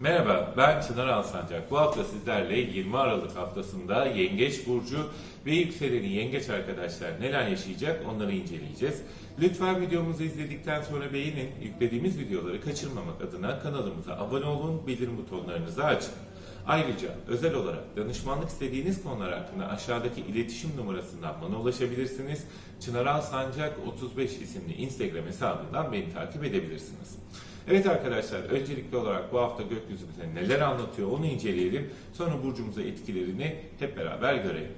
Merhaba, ben Çınar Alsancak. Bu hafta sizlerle 20 Aralık haftasında Yengeç Burcu ve yükseleni Yengeç arkadaşlar neler yaşayacak onları inceleyeceğiz. Lütfen videomuzu izledikten sonra beğenin, yüklediğimiz videoları kaçırmamak adına kanalımıza abone olun, bildirim butonlarınızı açın. Ayrıca özel olarak danışmanlık istediğiniz konular hakkında aşağıdaki iletişim numarasından bana ulaşabilirsiniz. Çınar Alsancak 35 isimli Instagram hesabından beni takip edebilirsiniz. Evet arkadaşlar, öncelikli olarak bu hafta gökyüzü bize neler anlatıyor onu inceleyelim. Sonra burcumuza etkilerini hep beraber görelim.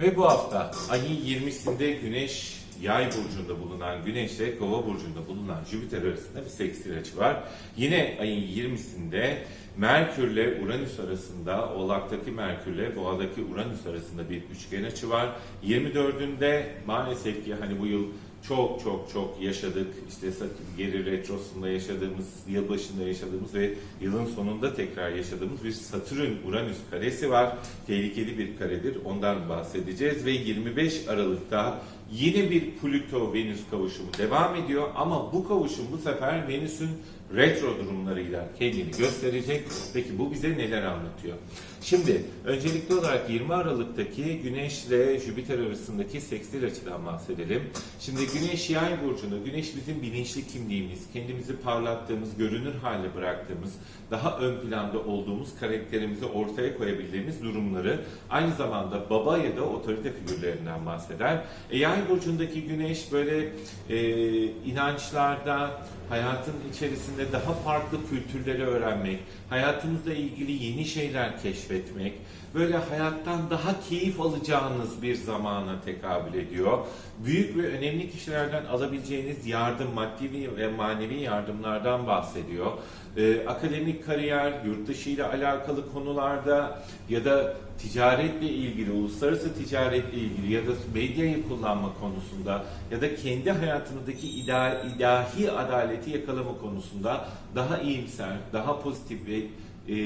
Ve bu hafta ayın 20'sinde Güneş Yay burcunda bulunan Güneş ile Kova burcunda bulunan Jüpiter arasında bir sekstil açı var. Yine ayın 20'sinde Merkür ile Uranüs arasında Oğlak'taki Merkür ile Boğa'daki Uranüs arasında bir üçgen açı var. 24'ünde maalesef ki hani bu yıl çok çok çok yaşadık. İşte Satürn geri retrosunda yaşadığımız, yılbaşında yaşadığımız ve yılın sonunda tekrar yaşadığımız bir Satürn-Uranüs karesi var. Tehlikeli bir karedir. Ondan bahsedeceğiz ve 25 Aralık'ta yine bir Plüto-Venüs kavuşumu devam ediyor ama bu kavuşum bu sefer Venüs'ün retro durumlarıyla kendini gösterecek. Peki bu bize neler anlatıyor? Şimdi öncelikli olarak 20 Aralık'taki Güneş ile Jüpiter arasındaki sekstil açıdan bahsedelim. Şimdi Güneş Yay burcunda, Güneş bizim bilinçli kimliğimiz, kendimizi parlattığımız, görünür hale bıraktığımız, daha ön planda olduğumuz karakterimizi ortaya koyabildiğimiz durumları aynı zamanda baba ya da otorite figürlerinden bahseder. E, Yay burcundaki Güneş böyle e, inançlarda, hayatın içerisinde daha farklı kültürleri öğrenmek, hayatımızla ilgili yeni şeyler keşfetmek, böyle hayattan daha keyif alacağınız bir zamana tekabül ediyor. Büyük ve önemli kişilerden alabileceğiniz yardım, maddi ve manevi yardımlardan bahsediyor. Ee, akademik kariyer, yurt dışı ile alakalı konularda ya da ticaretle ilgili, uluslararası ticaretle ilgili ya da medyayı kullanma konusunda ya da kendi hayatınızdaki ida- ilahi adaleti yakalama konusunda daha iyimser, daha pozitif ve e,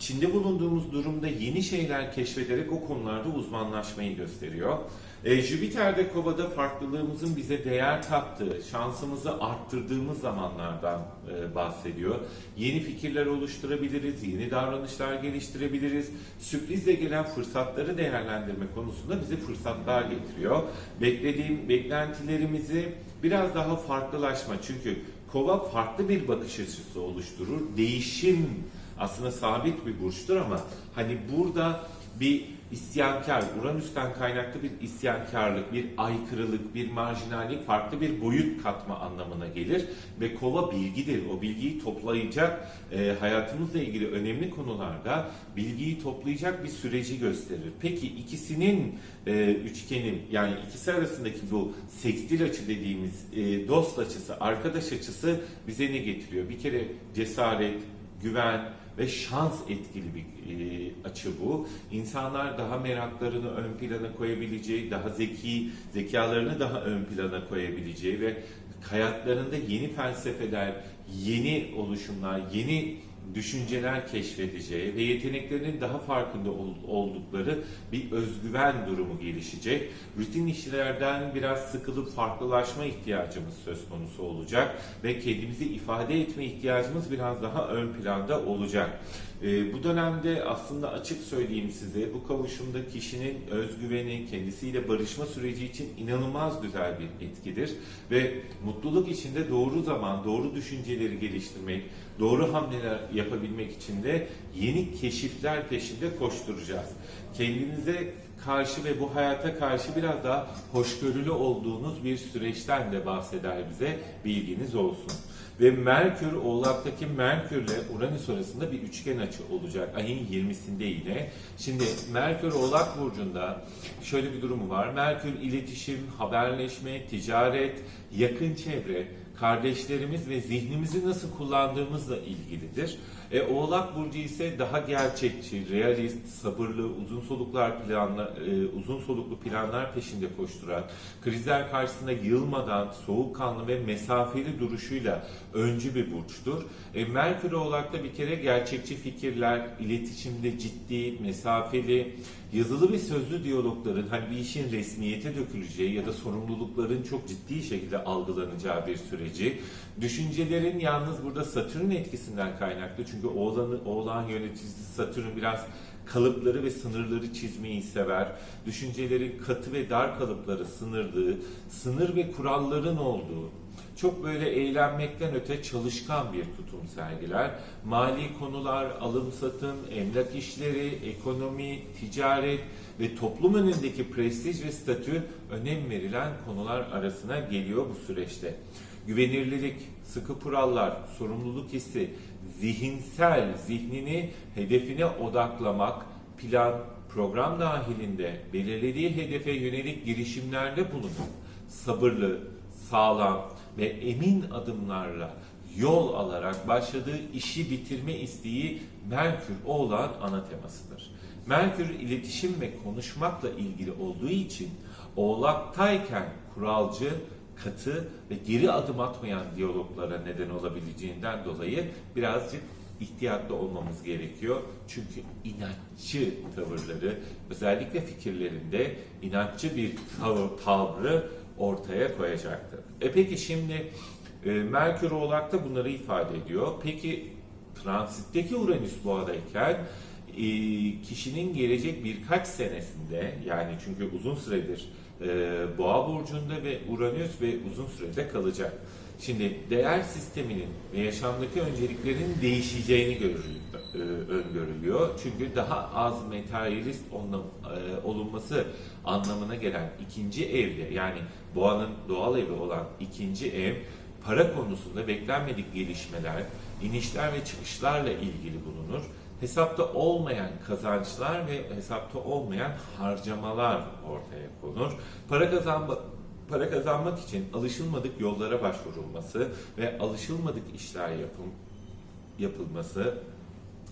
içinde bulunduğumuz durumda yeni şeyler keşfederek o konularda uzmanlaşmayı gösteriyor. E, Jüpiter'de Kova'da farklılığımızın bize değer kattığı, şansımızı arttırdığımız zamanlardan e, bahsediyor. Yeni fikirler oluşturabiliriz, yeni davranışlar geliştirebiliriz. Sürprizle gelen fırsatları değerlendirme konusunda bize fırsatlar getiriyor. Beklediğim beklentilerimizi biraz daha farklılaşma çünkü Kova farklı bir bakış açısı oluşturur. Değişim aslında sabit bir burçtur ama hani burada bir isyankar, Uranüs'ten kaynaklı bir isyankarlık, bir aykırılık, bir marjinallik, farklı bir boyut katma anlamına gelir. Ve kova bilgidir. O bilgiyi toplayacak, e, hayatımızla ilgili önemli konularda bilgiyi toplayacak bir süreci gösterir. Peki ikisinin e, üçgenin yani ikisi arasındaki bu sekstil açı dediğimiz e, dost açısı, arkadaş açısı bize ne getiriyor? Bir kere cesaret, güven, ve şans etkili bir e, açı bu. İnsanlar daha meraklarını ön plana koyabileceği, daha zeki, zekalarını daha ön plana koyabileceği ve hayatlarında yeni felsefeler, yeni oluşumlar, yeni düşünceler keşfedeceği ve yeteneklerinin daha farkında ol- oldukları bir özgüven durumu gelişecek. Rutin işlerden biraz sıkılıp farklılaşma ihtiyacımız söz konusu olacak ve kendimizi ifade etme ihtiyacımız biraz daha ön planda olacak. Ee, bu dönemde aslında açık söyleyeyim size bu kavuşumda kişinin özgüveni, kendisiyle barışma süreci için inanılmaz güzel bir etkidir ve mutluluk içinde doğru zaman, doğru düşünceleri geliştirmek, doğru hamleler yapabilmek için de yeni keşifler peşinde koşturacağız. Kendinize karşı ve bu hayata karşı biraz daha hoşgörülü olduğunuz bir süreçten de bahseder bize. Bilginiz olsun. Ve Merkür, Oğlak'taki Merkür ile Uranüs arasında bir üçgen açı olacak ayın 20'sinde yine. Şimdi Merkür Oğlak Burcu'nda şöyle bir durumu var. Merkür iletişim, haberleşme, ticaret, yakın çevre, kardeşlerimiz ve zihnimizi nasıl kullandığımızla ilgilidir. E, Oğlak burcu ise daha gerçekçi, realist, sabırlı, uzun soluklar planla, e, uzun soluklu planlar peşinde koşturan, krizler karşısında yılmadan soğukkanlı ve mesafeli duruşuyla öncü bir burçtur. E, Merkür Oğlak'ta bir kere gerçekçi fikirler, iletişimde ciddi, mesafeli, yazılı ve sözlü diyalogların hani bir işin resmiyete döküleceği ya da sorumlulukların çok ciddi şekilde algılanacağı bir süreci, düşüncelerin yalnız burada Satürn etkisinden kaynaklı çünkü Oğlan'ı, Oğlan yöneticisi Satürn biraz kalıpları ve sınırları çizmeyi sever. Düşüncelerin katı ve dar kalıpları sınırdığı, sınır ve kuralların olduğu, çok böyle eğlenmekten öte çalışkan bir tutum sergiler. Mali konular, alım satım, emlak işleri, ekonomi, ticaret ve toplum önündeki prestij ve statü önem verilen konular arasına geliyor bu süreçte. Güvenirlilik, sıkı kurallar, sorumluluk hissi, zihinsel, zihnini hedefine odaklamak, plan, program dahilinde belirlediği hedefe yönelik girişimlerde bulunup sabırlı, sağlam ve emin adımlarla yol alarak başladığı işi bitirme isteği Merkür Oğlan ana temasıdır. Merkür iletişim ve konuşmakla ilgili olduğu için Oğlaktayken kuralcı, katı ve geri adım atmayan diyaloglara neden olabileceğinden dolayı birazcık ihtiyatlı olmamız gerekiyor. Çünkü inatçı tavırları özellikle fikirlerinde inatçı bir tavır, tavrı ortaya koyacaktır. E peki şimdi e, Merkür Oğlak'ta bunları ifade ediyor. Peki transitteki Uranüs boğadayken e, kişinin gelecek birkaç senesinde yani çünkü uzun süredir e, boğa burcunda ve Uranüs ve uzun sürede kalacak. Şimdi değer sisteminin ve yaşamdaki önceliklerin değişeceğini görülüyor, e, öngörülüyor. Çünkü daha az materyalist olma- e, olunması anlamına gelen ikinci evde yani boğanın doğal evi olan ikinci ev para konusunda beklenmedik gelişmeler, inişler ve çıkışlarla ilgili bulunur. Hesapta olmayan kazançlar ve hesapta olmayan harcamalar ortaya konur. Para kazanma para kazanmak için alışılmadık yollara başvurulması ve alışılmadık işler yapım, yapılması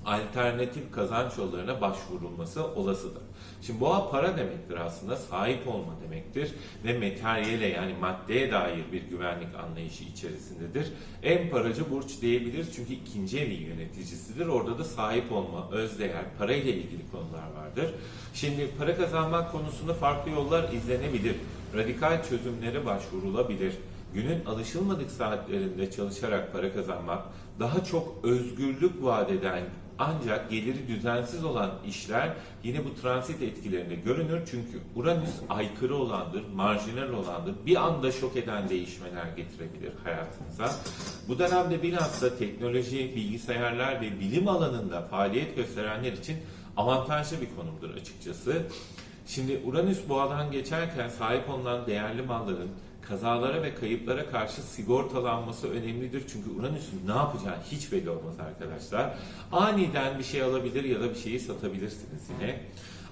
alternatif kazanç yollarına başvurulması olasıdır. Şimdi boğa para demektir aslında sahip olma demektir ve materyale yani maddeye dair bir güvenlik anlayışı içerisindedir. En paracı burç diyebiliriz çünkü ikinci evin yöneticisidir. Orada da sahip olma, özdeğer, parayla ilgili konular vardır. Şimdi para kazanmak konusunda farklı yollar izlenebilir. Radikal çözümlere başvurulabilir. Günün alışılmadık saatlerinde çalışarak para kazanmak, daha çok özgürlük vaat eden ancak geliri düzensiz olan işler yine bu transit etkilerinde görünür. Çünkü Uranüs aykırı olandır, marjinal olandır. Bir anda şok eden değişmeler getirebilir hayatınıza. Bu dönemde bilhassa teknoloji, bilgisayarlar ve bilim alanında faaliyet gösterenler için avantajlı bir konumdur açıkçası. Şimdi Uranüs boğadan geçerken sahip olunan değerli malların kazalara ve kayıplara karşı sigortalanması önemlidir. Çünkü Uranüs'ün ne yapacağı hiç belli olmaz arkadaşlar. Aniden bir şey alabilir ya da bir şeyi satabilirsiniz yine.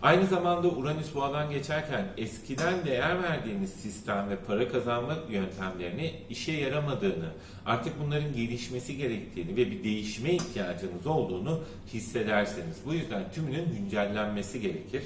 Aynı zamanda Uranüs boğadan geçerken eskiden değer verdiğiniz sistem ve para kazanma yöntemlerini işe yaramadığını, artık bunların gelişmesi gerektiğini ve bir değişime ihtiyacınız olduğunu hissederseniz. Bu yüzden tümünün güncellenmesi gerekir.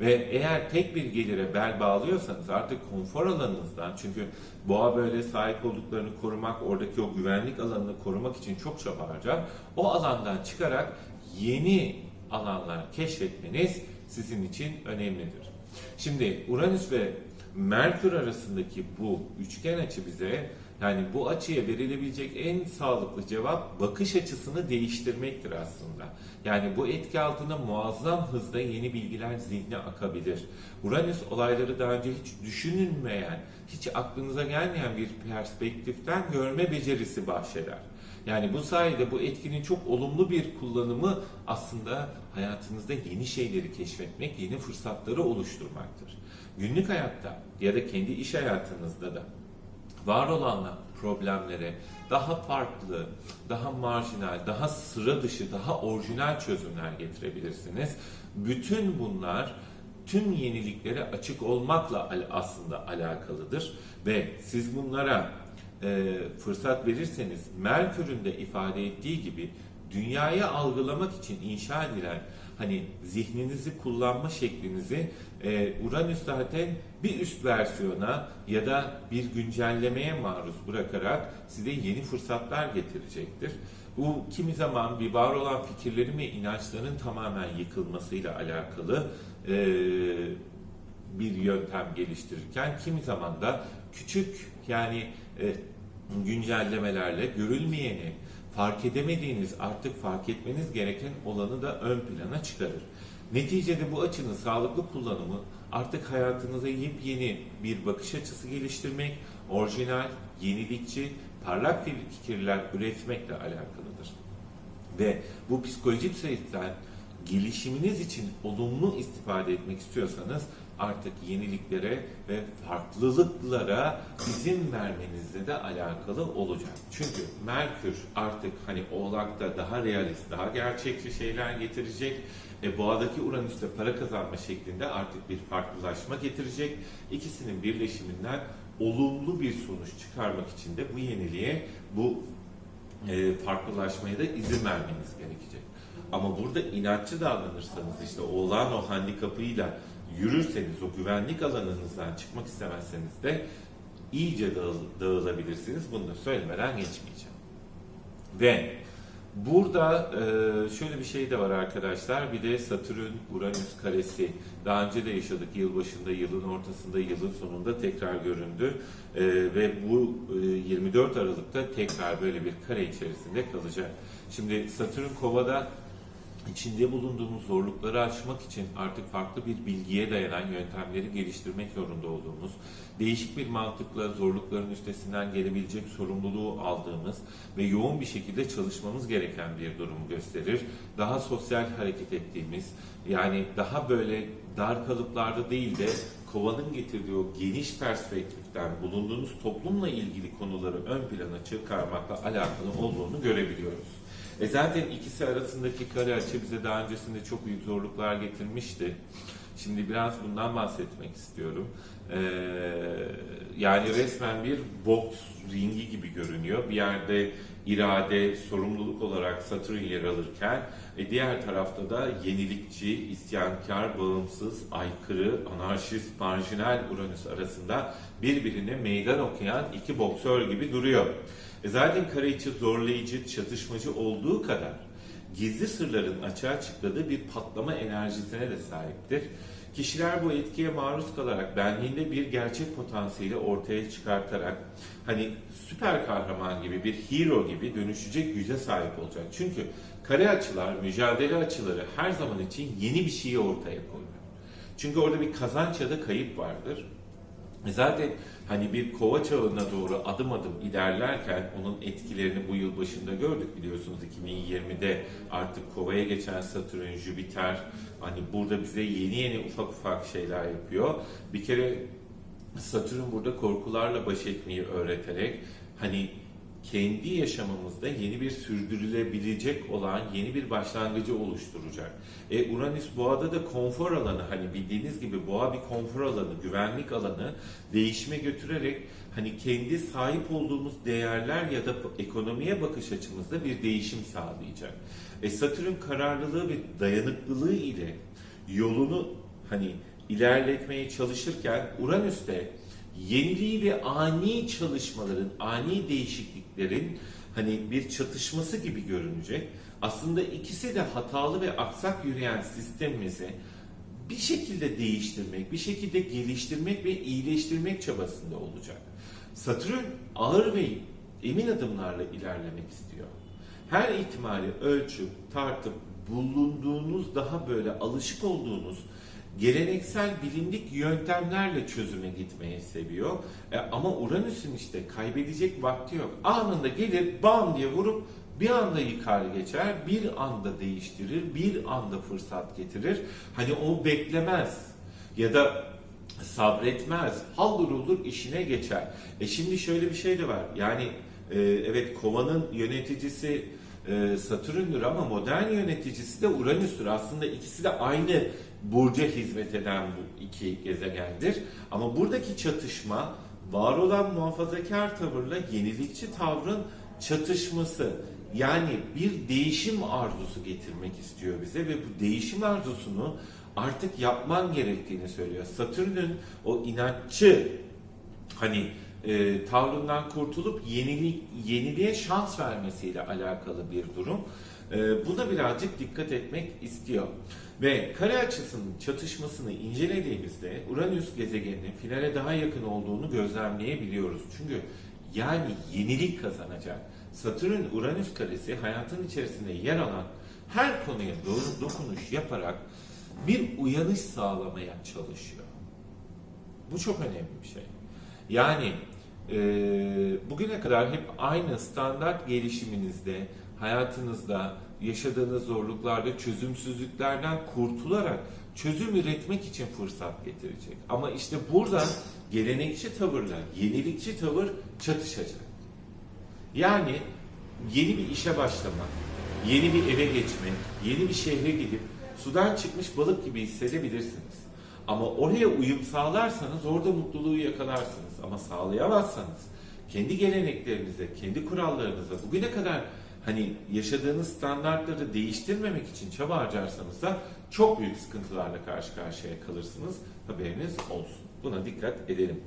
Ve eğer tek bir gelire bel bağlıyorsanız artık konfor alanınızdan çünkü boğa böyle sahip olduklarını korumak, oradaki o güvenlik alanını korumak için çok çaba harcar. O alandan çıkarak yeni alanlar keşfetmeniz sizin için önemlidir. Şimdi Uranüs ve Merkür arasındaki bu üçgen açı bize yani bu açıya verilebilecek en sağlıklı cevap bakış açısını değiştirmektir aslında. Yani bu etki altında muazzam hızda yeni bilgiler zihne akabilir. Uranüs olayları daha önce hiç düşünülmeyen, hiç aklınıza gelmeyen bir perspektiften görme becerisi bahşeder. Yani bu sayede bu etkinin çok olumlu bir kullanımı aslında hayatınızda yeni şeyleri keşfetmek, yeni fırsatları oluşturmaktır. Günlük hayatta ya da kendi iş hayatınızda da var olan problemlere daha farklı, daha marjinal, daha sıra dışı, daha orijinal çözümler getirebilirsiniz. Bütün bunlar tüm yeniliklere açık olmakla aslında alakalıdır ve siz bunlara e, fırsat verirseniz Merkür'ün de ifade ettiği gibi dünyayı algılamak için inşa edilen hani zihninizi kullanma şeklinizi e, Uranüs zaten bir üst versiyona ya da bir güncellemeye maruz bırakarak size yeni fırsatlar getirecektir. Bu kimi zaman bir var olan fikirlerin ve inançların tamamen yıkılmasıyla alakalı e, bir yöntem geliştirirken kimi zaman da küçük yani e, güncellemelerle görülmeyeni, fark edemediğiniz, artık fark etmeniz gereken olanı da ön plana çıkarır. Neticede bu açının sağlıklı kullanımı artık hayatınıza yepyeni bir bakış açısı geliştirmek, orijinal, yenilikçi, parlak fikirler üretmekle alakalıdır. Ve bu psikolojik süreçten gelişiminiz için olumlu istifade etmek istiyorsanız artık yeniliklere ve farklılıklara izin vermenizle de alakalı olacak. Çünkü Merkür artık hani Oğlak'ta daha realist, daha gerçekçi şeyler getirecek. E, Boğa'daki Uranüs'te para kazanma şeklinde artık bir farklılaşma getirecek. İkisinin birleşiminden olumlu bir sonuç çıkarmak için de bu yeniliğe, bu e, farklılaşmaya da izin vermeniz gerekecek. Ama burada inatçı davranırsanız işte oğlan o handikapıyla yürürseniz o güvenlik alanınızdan çıkmak istemezseniz de iyice dağıl- dağılabilirsiniz. Bunu da söylemeden geçmeyeceğim. Ve burada e, şöyle bir şey de var arkadaşlar. Bir de Satürn Uranüs karesi. Daha önce de yaşadık. Yıl başında, yılın ortasında, yılın sonunda tekrar göründü. E, ve bu e, 24 Aralık'ta tekrar böyle bir kare içerisinde kalacak. Şimdi Satürn Kova'da içinde bulunduğumuz zorlukları aşmak için artık farklı bir bilgiye dayanan yöntemleri geliştirmek zorunda olduğumuz, değişik bir mantıkla zorlukların üstesinden gelebilecek sorumluluğu aldığımız ve yoğun bir şekilde çalışmamız gereken bir durumu gösterir. Daha sosyal hareket ettiğimiz, yani daha böyle dar kalıplarda değil de kovanın getirdiği o geniş perspektiften bulunduğunuz toplumla ilgili konuları ön plana çıkarmakla alakalı olduğunu görebiliyoruz. E zaten ikisi arasındaki kare açı bize daha öncesinde çok büyük zorluklar getirmişti. Şimdi biraz bundan bahsetmek istiyorum. Ee, yani resmen bir boks ringi gibi görünüyor. Bir yerde irade, sorumluluk olarak Satürn yer alırken e, diğer tarafta da yenilikçi, isyankar, bağımsız, aykırı, anarşist, marjinal Uranüs arasında birbirine meydan okuyan iki boksör gibi duruyor. E zaten kare içi zorlayıcı, çatışmacı olduğu kadar gizli sırların açığa çıktığı bir patlama enerjisine de sahiptir. Kişiler bu etkiye maruz kalarak benliğinde bir gerçek potansiyeli ortaya çıkartarak hani süper kahraman gibi bir hero gibi dönüşecek güce sahip olacak. Çünkü kare açılar, mücadele açıları her zaman için yeni bir şeyi ortaya koyuyor. Çünkü orada bir kazanç ya da kayıp vardır. E Zaten hani bir kova çağına doğru adım adım ilerlerken onun etkilerini bu yıl başında gördük biliyorsunuz 2020'de artık kovaya geçen Satürn, Jüpiter hani burada bize yeni yeni ufak ufak şeyler yapıyor. Bir kere Satürn burada korkularla baş etmeyi öğreterek hani kendi yaşamımızda yeni bir sürdürülebilecek olan yeni bir başlangıcı oluşturacak. E, Uranüs boğada da konfor alanı hani bildiğiniz gibi boğa bir konfor alanı, güvenlik alanı değişime götürerek hani kendi sahip olduğumuz değerler ya da ekonomiye bakış açımızda bir değişim sağlayacak. E, Satürn kararlılığı ve dayanıklılığı ile yolunu hani ilerletmeye çalışırken Uranüs de yeniliği ve ani çalışmaların, ani değişikliklerin hani bir çatışması gibi görünecek. Aslında ikisi de hatalı ve aksak yürüyen sistemimizi bir şekilde değiştirmek, bir şekilde geliştirmek ve iyileştirmek çabasında olacak. Satürn ağır ve emin adımlarla ilerlemek istiyor. Her ihtimali ölçüp, tartıp, bulunduğunuz daha böyle alışık olduğunuz geleneksel bilindik yöntemlerle çözüme gitmeyi seviyor. E, ama Uranüs'ün işte kaybedecek vakti yok. Anında gelir bam diye vurup bir anda yıkar geçer, bir anda değiştirir, bir anda fırsat getirir. Hani o beklemez ya da sabretmez, haldır olur işine geçer. E şimdi şöyle bir şey de var. Yani e, evet kovanın yöneticisi e, Satürn'dür ama modern yöneticisi de Uranüs'tür. Aslında ikisi de aynı burca hizmet eden bu iki gezegendir. Ama buradaki çatışma var olan muhafazakar tavırla yenilikçi tavrın çatışması. Yani bir değişim arzusu getirmek istiyor bize ve bu değişim arzusunu artık yapman gerektiğini söylüyor. Satürn'ün o inatçı hani e, tavrından kurtulup yenilik, yeniliğe şans vermesiyle alakalı bir durum. Ee, buna birazcık dikkat etmek istiyor. Ve kare açısının çatışmasını incelediğimizde Uranüs gezegeninin finale daha yakın olduğunu gözlemleyebiliyoruz. Çünkü yani yenilik kazanacak. Satürn-Uranüs karesi hayatın içerisinde yer alan her konuya doğru dokunuş yaparak bir uyanış sağlamaya çalışıyor. Bu çok önemli bir şey. Yani e, bugüne kadar hep aynı standart gelişiminizde, hayatınızda yaşadığınız zorluklarda çözümsüzlüklerden kurtularak çözüm üretmek için fırsat getirecek. Ama işte burada gelenekçi tavırlar, yenilikçi tavır çatışacak. Yani yeni bir işe başlamak, yeni bir eve geçmek, yeni bir şehre gidip sudan çıkmış balık gibi hissedebilirsiniz. Ama oraya uyum sağlarsanız orada mutluluğu yakalarsınız. Ama sağlayamazsanız kendi geleneklerinize, kendi kurallarınıza bugüne kadar hani yaşadığınız standartları değiştirmemek için çaba harcarsanız da çok büyük sıkıntılarla karşı karşıya kalırsınız. Haberiniz olsun. Buna dikkat edelim.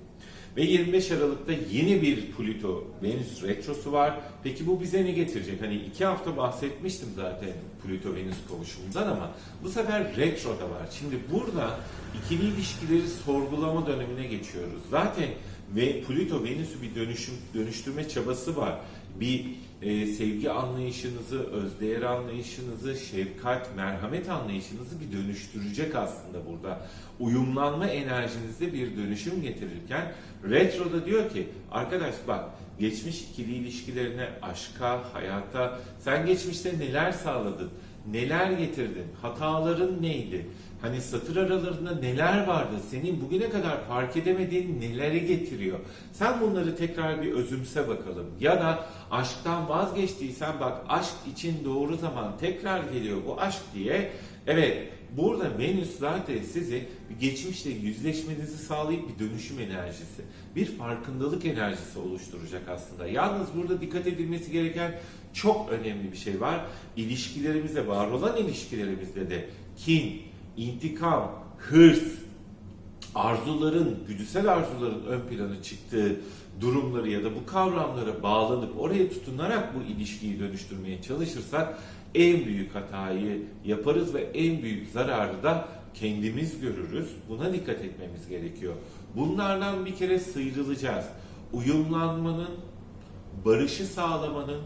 Ve 25 Aralık'ta yeni bir Plüto Venüs retrosu var. Peki bu bize ne getirecek? Hani iki hafta bahsetmiştim zaten Plüto Venüs kavuşumundan ama bu sefer retro da var. Şimdi burada ikili ilişkileri sorgulama dönemine geçiyoruz. Zaten ve Plüto Venüs'ü bir dönüşüm dönüştürme çabası var. Bir e, sevgi anlayışınızı, özdeğer anlayışınızı, şefkat, merhamet anlayışınızı bir dönüştürecek aslında burada. Uyumlanma enerjinizde bir dönüşüm getirirken Retro'da diyor ki arkadaş bak geçmiş ikili ilişkilerine, aşka, hayata sen geçmişte neler sağladın, neler getirdin, hataların neydi? Hani satır aralarında neler vardı? Senin bugüne kadar fark edemediğin neleri getiriyor? Sen bunları tekrar bir özümse bakalım. Ya da aşktan vazgeçtiysen bak aşk için doğru zaman tekrar geliyor bu aşk diye. Evet burada Venüs zaten sizi geçmişle yüzleşmenizi sağlayıp bir dönüşüm enerjisi, bir farkındalık enerjisi oluşturacak aslında. Yalnız burada dikkat edilmesi gereken çok önemli bir şey var. İlişkilerimizde, var olan ilişkilerimizde de kin, intikam, hırs, arzuların, güdüsel arzuların ön plana çıktığı durumları ya da bu kavramlara bağlanıp oraya tutunarak bu ilişkiyi dönüştürmeye çalışırsak en büyük hatayı yaparız ve en büyük zararı da kendimiz görürüz. Buna dikkat etmemiz gerekiyor. Bunlardan bir kere sıyrılacağız. Uyumlanmanın, barışı sağlamanın,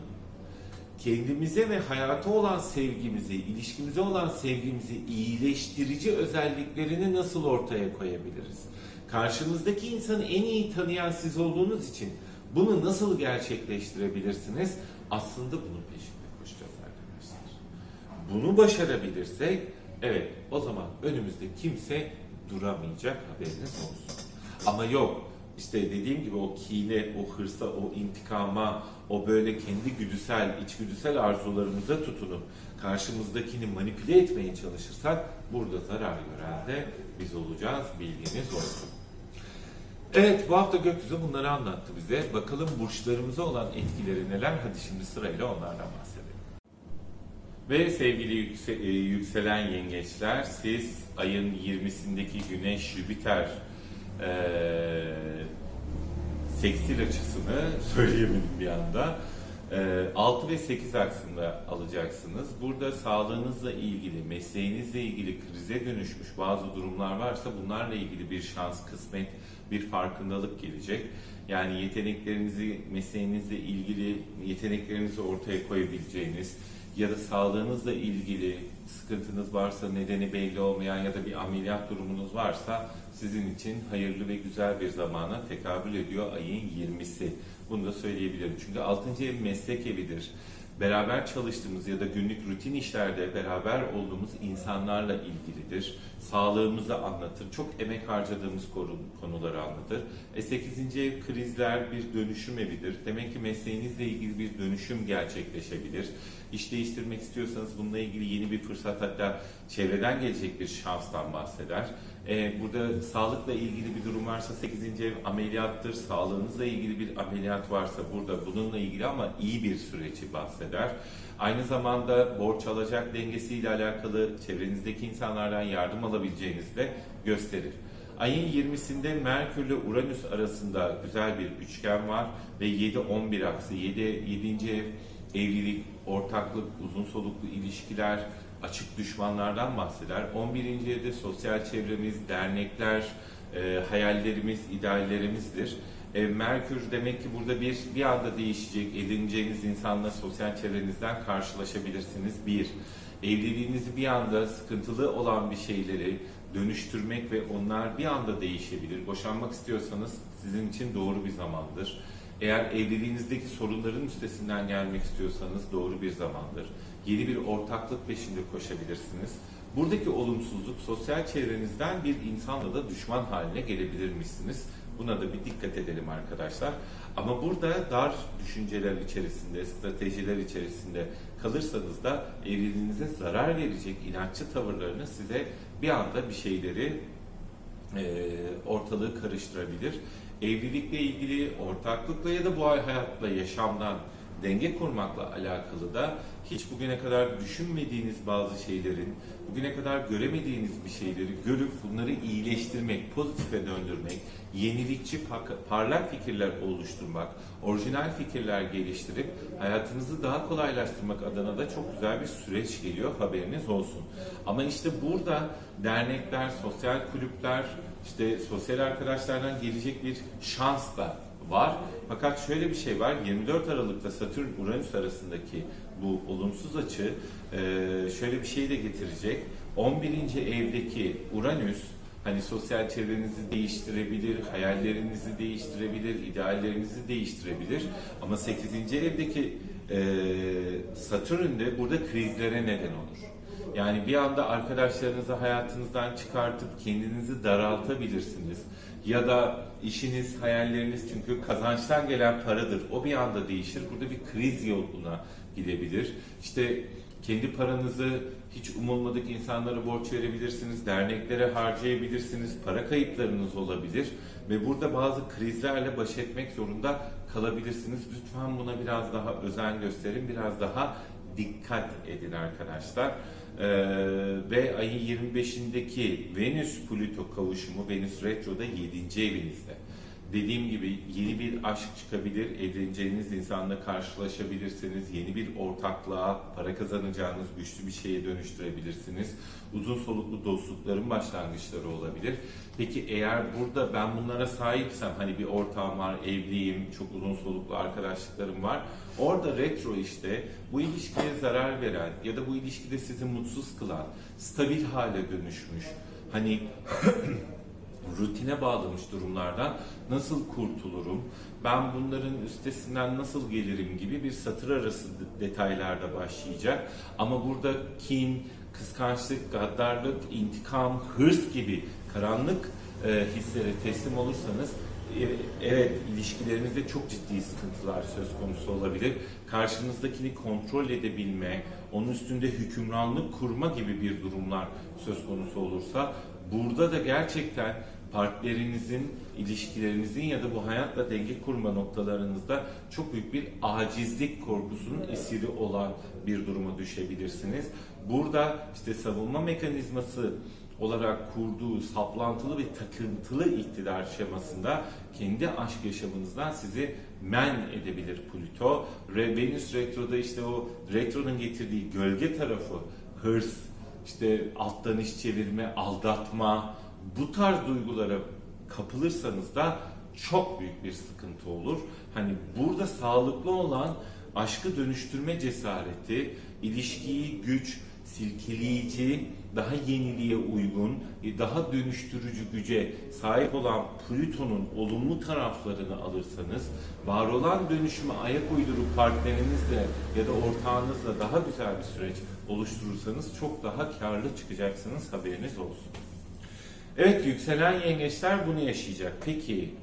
kendimize ve hayata olan sevgimizi, ilişkimize olan sevgimizi iyileştirici özelliklerini nasıl ortaya koyabiliriz? Karşınızdaki insanı en iyi tanıyan siz olduğunuz için bunu nasıl gerçekleştirebilirsiniz? Aslında bunun peşinde koşacağız arkadaşlar. Bunu başarabilirsek, evet o zaman önümüzde kimse duramayacak haberiniz olsun. Ama yok, işte dediğim gibi o kine, o hırsa, o intikama, o böyle kendi güdüsel, içgüdüsel arzularımıza tutunup karşımızdakini manipüle etmeye çalışırsak burada zarar gören de biz olacağız. Bilginiz olsun. Evet bu hafta gökyüzü bunları anlattı bize. Bakalım burçlarımıza olan etkileri neler? Hadi şimdi sırayla onlardan bahsedelim. Ve sevgili yükse- e, yükselen yengeçler siz ayın 20'sindeki Güneş Jüpiter eee sekstil açısını söyleyemedim bir anda. Eee, 6 ve 8 aksında alacaksınız. Burada sağlığınızla ilgili, mesleğinizle ilgili krize dönüşmüş bazı durumlar varsa bunlarla ilgili bir şans, kısmet, bir farkındalık gelecek. Yani yeteneklerinizi, mesleğinizle ilgili yeteneklerinizi ortaya koyabileceğiniz ya da sağlığınızla ilgili sıkıntınız varsa, nedeni belli olmayan ya da bir ameliyat durumunuz varsa sizin için hayırlı ve güzel bir zamana tekabül ediyor ayın 20'si. Bunu da söyleyebilirim. Çünkü 6. ev meslek evidir. Beraber çalıştığımız ya da günlük rutin işlerde beraber olduğumuz insanlarla ilgilidir. Sağlığımızı anlatır. Çok emek harcadığımız konu- konuları anlatır. E 8. ev krizler bir dönüşüm evidir. Demek ki mesleğinizle ilgili bir dönüşüm gerçekleşebilir. İş değiştirmek istiyorsanız bununla ilgili yeni bir fırsat hatta çevreden gelecek bir şanstan bahseder. E, burada sağlıkla ilgili bir durum varsa 8. ev ameliyattır. Sağlığınızla ilgili bir ameliyat varsa burada bununla ilgili ama iyi bir süreci bahseder. Aynı zamanda borç alacak dengesiyle alakalı çevrenizdeki insanlardan yardım alabileceğinizi de gösterir. Ayın 20'sinde Merkür ile Uranüs arasında güzel bir üçgen var ve 7-11 aksı 7. 7. ev evlilik, ortaklık, uzun soluklu ilişkiler, açık düşmanlardan bahseder. 11. evde sosyal çevremiz, dernekler, e, hayallerimiz, ideallerimizdir. E, Merkür demek ki burada bir bir anda değişecek, edineceğiniz insanla sosyal çevrenizden karşılaşabilirsiniz. Bir, evliliğinizi bir anda sıkıntılı olan bir şeyleri dönüştürmek ve onlar bir anda değişebilir. Boşanmak istiyorsanız sizin için doğru bir zamandır. Eğer evliliğinizdeki sorunların üstesinden gelmek istiyorsanız doğru bir zamandır. Yeni bir ortaklık peşinde koşabilirsiniz. Buradaki olumsuzluk sosyal çevrenizden bir insanla da düşman haline gelebilirmişsiniz. Buna da bir dikkat edelim arkadaşlar. Ama burada dar düşünceler içerisinde, stratejiler içerisinde kalırsanız da evliliğinize zarar verecek inatçı tavırlarını size bir anda bir şeyleri e, ortalığı karıştırabilir. Evlilikle ilgili, ortaklıkla ya da bu hayatla, yaşamdan denge kurmakla alakalı da hiç bugüne kadar düşünmediğiniz bazı şeylerin, bugüne kadar göremediğiniz bir şeyleri görüp bunları iyileştirmek, pozitife döndürmek, yenilikçi, parlak fikirler oluşturmak, orijinal fikirler geliştirip hayatınızı daha kolaylaştırmak adına da çok güzel bir süreç geliyor haberiniz olsun. Ama işte burada dernekler, sosyal kulüpler, işte sosyal arkadaşlardan gelecek bir şans da var. Fakat şöyle bir şey var. 24 Aralık'ta Satürn Uranüs arasındaki bu olumsuz açı e, şöyle bir şey de getirecek. 11. evdeki Uranüs hani sosyal çevrenizi değiştirebilir, hayallerinizi değiştirebilir, ideallerinizi değiştirebilir. Ama 8. evdeki e, Satürn de burada krizlere neden olur. Yani bir anda arkadaşlarınızı hayatınızdan çıkartıp kendinizi daraltabilirsiniz. Ya da işiniz, hayalleriniz çünkü kazançtan gelen paradır. O bir anda değişir. Burada bir kriz yoluna gidebilir. İşte kendi paranızı hiç umulmadık insanlara borç verebilirsiniz, derneklere harcayabilirsiniz, para kayıplarınız olabilir ve burada bazı krizlerle baş etmek zorunda kalabilirsiniz. Lütfen buna biraz daha özen gösterin, biraz daha dikkat edin arkadaşlar. Ee, ve ayın 25'indeki Venüs Plüto kavuşumu Venüs Retro'da 7. evinizde. Dediğim gibi yeni bir aşk çıkabilir, evleneceğiniz insanla karşılaşabilirsiniz, yeni bir ortaklığa, para kazanacağınız güçlü bir şeye dönüştürebilirsiniz. Uzun soluklu dostlukların başlangıçları olabilir. Peki eğer burada ben bunlara sahipsem, hani bir ortağım var, evliyim, çok uzun soluklu arkadaşlıklarım var. Orada retro işte bu ilişkiye zarar veren ya da bu ilişkide sizi mutsuz kılan, stabil hale dönüşmüş, hani rutine bağlamış durumlardan nasıl kurtulurum, ben bunların üstesinden nasıl gelirim gibi bir satır arası de- detaylarda başlayacak. Ama burada kin, kıskançlık, gaddarlık, intikam, hırs gibi karanlık e, hislere teslim olursanız e, evet ilişkilerinizde çok ciddi sıkıntılar söz konusu olabilir. Karşınızdakini kontrol edebilme, onun üstünde hükümranlık kurma gibi bir durumlar söz konusu olursa burada da gerçekten partnerinizin, ilişkilerinizin ya da bu hayatla denge kurma noktalarınızda çok büyük bir acizlik korkusunun esiri olan bir duruma düşebilirsiniz. Burada işte savunma mekanizması olarak kurduğu saplantılı ve takıntılı iktidar şemasında kendi aşk yaşamınızdan sizi men edebilir Plüto. Ve Venüs retroda işte o retronun getirdiği gölge tarafı, hırs, işte alttan iş çevirme, aldatma, bu tarz duygulara kapılırsanız da çok büyük bir sıkıntı olur. Hani burada sağlıklı olan aşkı dönüştürme cesareti, ilişkiyi güç, silkeleyici, daha yeniliğe uygun, e, daha dönüştürücü güce sahip olan Plüton'un olumlu taraflarını alırsanız, var olan dönüşüme ayak uydurup partnerinizle ya da ortağınızla daha güzel bir süreç oluşturursanız çok daha karlı çıkacaksınız haberiniz olsun. Evet yükselen yengeçler bunu yaşayacak. Peki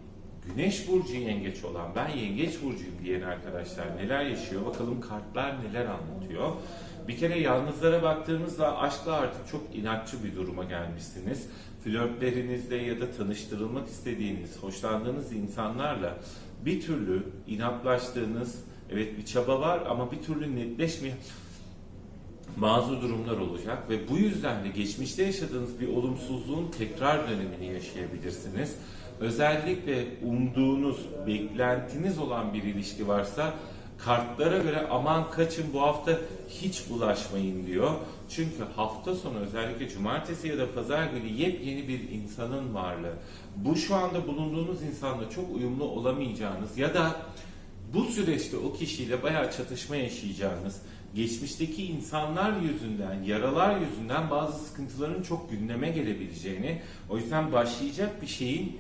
Güneş burcu yengeç olan ben yengeç burcuyum diyen arkadaşlar neler yaşıyor? Bakalım kartlar neler anlatıyor? Bir kere yalnızlara baktığımızda aşkla artık çok inatçı bir duruma gelmişsiniz. Flörtlerinizde ya da tanıştırılmak istediğiniz, hoşlandığınız insanlarla bir türlü inatlaştığınız, evet bir çaba var ama bir türlü netleşmeyen bazı durumlar olacak ve bu yüzden de geçmişte yaşadığınız bir olumsuzluğun tekrar dönemini yaşayabilirsiniz. Özellikle umduğunuz, beklentiniz olan bir ilişki varsa Kartlara göre aman kaçın bu hafta hiç bulaşmayın diyor. Çünkü hafta sonu özellikle cumartesi ya da pazar günü yepyeni bir insanın varlığı. Bu şu anda bulunduğunuz insanla çok uyumlu olamayacağınız ya da bu süreçte o kişiyle bayağı çatışma yaşayacağınız, geçmişteki insanlar yüzünden, yaralar yüzünden bazı sıkıntıların çok gündeme gelebileceğini, o yüzden başlayacak bir şeyin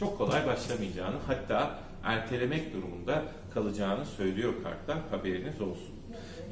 çok kolay başlamayacağını, hatta ertelemek durumunda kalacağını söylüyor kartlar, haberiniz olsun.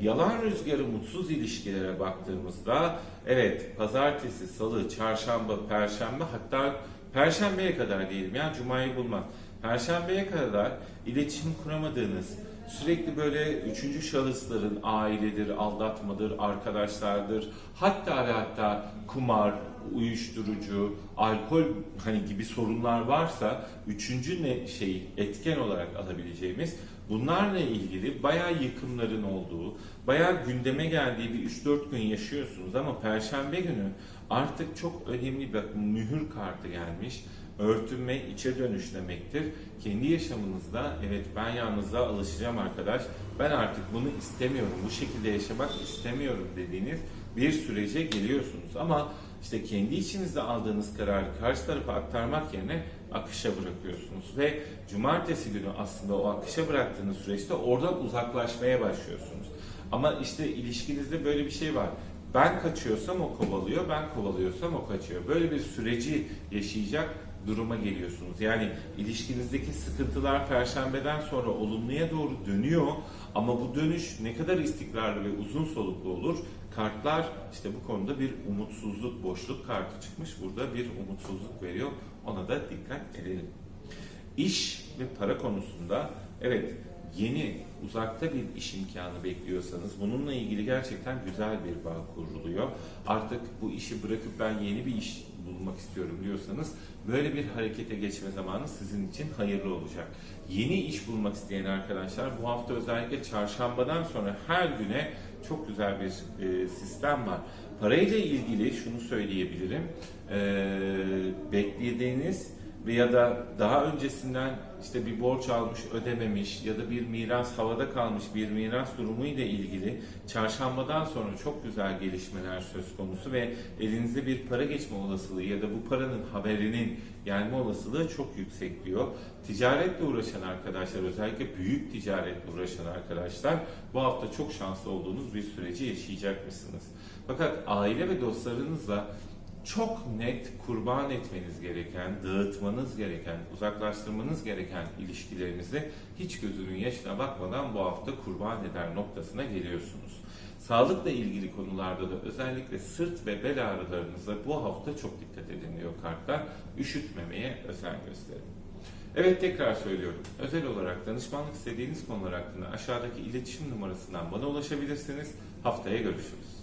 Yalan rüzgarı mutsuz ilişkilere baktığımızda, evet pazartesi, salı, çarşamba, perşembe hatta perşembeye kadar diyelim ya cumayı bulmaz. Perşembeye kadar iletişim kuramadığınız, sürekli böyle üçüncü şahısların ailedir, aldatmadır, arkadaşlardır, hatta ve hatta kumar, uyuşturucu, alkol hani gibi sorunlar varsa üçüncü ne şey etken olarak alabileceğimiz bunlarla ilgili bayağı yıkımların olduğu, bayağı gündeme geldiği bir 3-4 gün yaşıyorsunuz ama perşembe günü artık çok önemli bir mühür kartı gelmiş örtünme, içe dönüş demektir. Kendi yaşamınızda evet ben yalnızlığa alışacağım arkadaş, ben artık bunu istemiyorum, bu şekilde yaşamak istemiyorum dediğiniz bir sürece geliyorsunuz. Ama işte kendi içinizde aldığınız kararı karşı tarafa aktarmak yerine akışa bırakıyorsunuz. Ve cumartesi günü aslında o akışa bıraktığınız süreçte oradan uzaklaşmaya başlıyorsunuz. Ama işte ilişkinizde böyle bir şey var. Ben kaçıyorsam o kovalıyor, ben kovalıyorsam o kaçıyor. Böyle bir süreci yaşayacak duruma geliyorsunuz. Yani ilişkinizdeki sıkıntılar perşembeden sonra olumluya doğru dönüyor ama bu dönüş ne kadar istikrarlı ve uzun soluklu olur? Kartlar işte bu konuda bir umutsuzluk, boşluk kartı çıkmış. Burada bir umutsuzluk veriyor. Ona da dikkat edelim. İş ve para konusunda evet yeni uzakta bir iş imkanı bekliyorsanız bununla ilgili gerçekten güzel bir bağ kuruluyor. Artık bu işi bırakıp ben yeni bir iş bulmak istiyorum diyorsanız böyle bir harekete geçme zamanı sizin için hayırlı olacak. Yeni iş bulmak isteyen arkadaşlar bu hafta özellikle çarşambadan sonra her güne çok güzel bir e, sistem var. Parayla ilgili şunu söyleyebilirim. E, beklediğiniz veya da daha öncesinden işte bir borç almış ödememiş ya da bir miras havada kalmış bir miras durumu ile ilgili çarşambadan sonra çok güzel gelişmeler söz konusu ve elinizde bir para geçme olasılığı ya da bu paranın haberinin gelme olasılığı çok yüksek diyor. Ticaretle uğraşan arkadaşlar özellikle büyük ticaretle uğraşan arkadaşlar bu hafta çok şanslı olduğunuz bir süreci yaşayacak mısınız? Fakat aile ve dostlarınızla çok net kurban etmeniz gereken, dağıtmanız gereken, uzaklaştırmanız gereken ilişkilerinizi hiç gözünün yaşına bakmadan bu hafta kurban eder noktasına geliyorsunuz. Sağlıkla ilgili konularda da özellikle sırt ve bel ağrılarınıza bu hafta çok dikkat edin diyor kartlar. Üşütmemeye özen gösterin. Evet tekrar söylüyorum. Özel olarak danışmanlık istediğiniz konular hakkında aşağıdaki iletişim numarasından bana ulaşabilirsiniz. Haftaya görüşürüz.